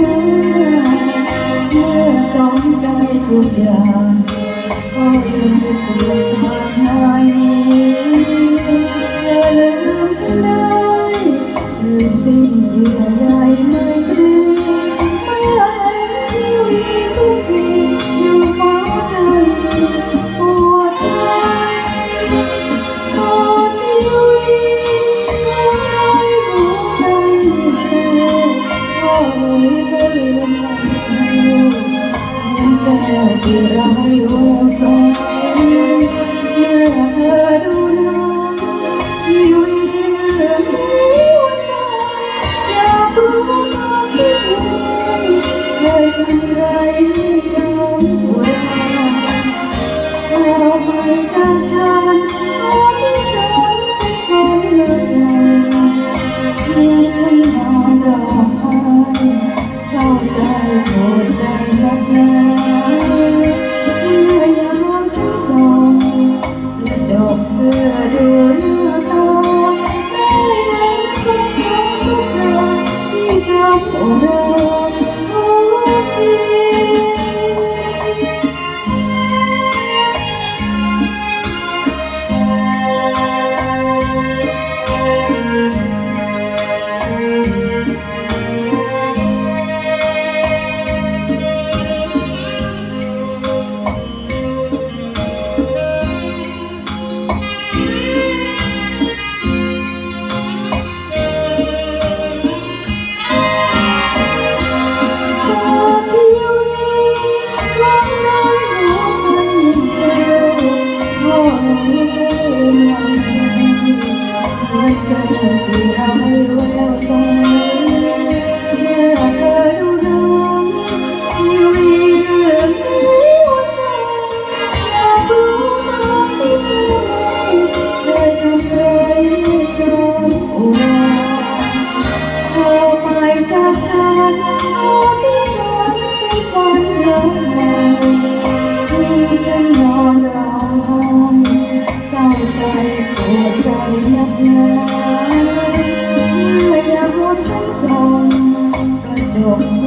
เมื่อสองใจทุกอย่างก็ยังไม่ควรทำ แต่ที่ร้ายหัวใจเธอเธอดูนอยู่ดีๆเรื่องนี้วันไหนอยารู้ความคิดเคยทำไรให้จำไว้ต่อไปจากฉัน Oh